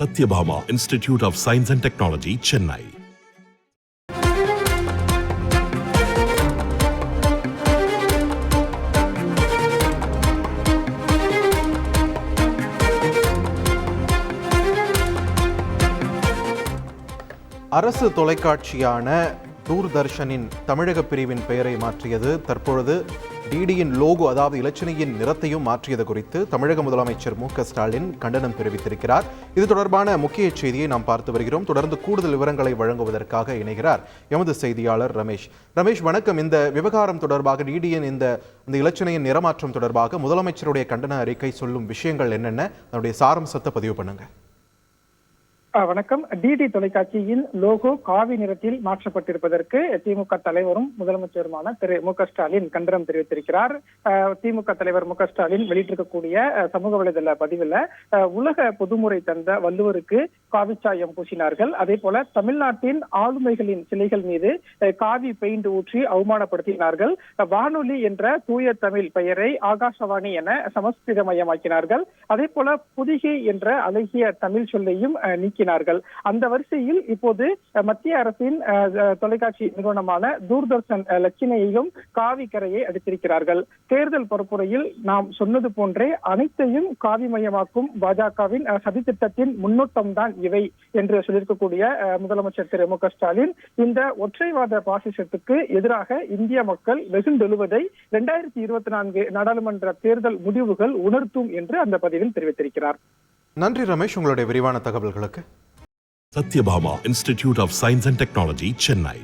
Sathyabama institute of science and technology Chennai அரசு தொலைக்காட்சியான தூர்தர்ஷனின் தமிழக பிரிவின் பெயரை மாற்றியது தற்பொழுது டிடியின் லோகோ அதாவது இலச்சினையின் நிறத்தையும் மாற்றியது குறித்து தமிழக முதலமைச்சர் மு ஸ்டாலின் கண்டனம் தெரிவித்திருக்கிறார். இது தொடர்பான முக்கிய செய்தியை நாம் பார்த்து வருகிறோம். தொடர்ந்து கூடுதல் விவரங்களை வழங்குவதற்காக இணைகிறார் எமது செய்தியாளர் ரமேஷ். ரமேஷ் வணக்கம். இந்த விவகாரம் தொடர்பாக டிடியின் இந்த இந்த இலச்சினையின் நிறமாற்றம் தொடர்பாக முதலமைச்சருடைய கண்டன அறிக்கை சொல்லும் விஷயங்கள் என்னென்ன? அதனுடைய சாரம்சத்தை பதிவு பண்ணுங்கள் வணக்கம். டிடி தொலைக்காட்சியின் லோகோ காவி நிறத்தில் மாற்றப்பட்டிருப்பதற்கு திமுக தலைவரும் முதலமைச்சருமான திரு மு க ஸ்டாலின் கண்டனம் தெரிவித்திருக்கிறார். திமுக தலைவர் மு க ஸ்டாலின் வெளியிட்டிருக்கக்கூடிய சமூக வலைதள பதிவில் உலக பொதுமுறை தந்த வள்ளுவருக்கு காவிச்சாயம் பூசினார்கள். அதே போல தமிழ்நாட்டின் ஆளுமைகளின் சிலைகள் மீது காவி பெயிண்ட் ஊற்றி அவமானப்படுத்தினார்கள். வானொலி என்ற தூய தமிழ் பெயரை ஆகாசவாணி என சமஸ்கிருத மயமாக்கினார்கள். அதே போல புதிகை என்ற அழகிய தமிழ் சொல்லையும் நீக்கி நீக்கினார்கள். அந்த வரிசையில் இப்போது மத்திய அரசின் தொலைக்காட்சி நிறுவனமான தூர்தர்ஷன் அஹ், லட்சினையையும் காவி கரையை அடித்திருக்கிறார்கள். தேர்தல் பரப்புரையில் நாம் சொன்னது போன்றே அனைத்தையும் காவிமயமாக்கும் பாஜகவின் சதித்திட்டத்தின் முன்னோட்டம் தான் இவை என்று சொல்லியிருக்கக்கூடிய முதலமைச்சர் திரு மு க ஸ்டாலின். இந்த ஒற்றைவாத பாசிசத்துக்கு எதிராக இந்திய மக்கள் வெகுண்டெழுவதை இரண்டாயிரத்தி இருபத்தி நான்கு நாடாளுமன்ற தேர்தல் முடிவுகள் உணர்த்தும் என்று அந்த பதிவில் தெரிவித்திருக்கிறார். நன்றி ரமேஷ் உங்களுடைய விரிவான தகவல்களுக்கு Sathyabama institute of science and technology Chennai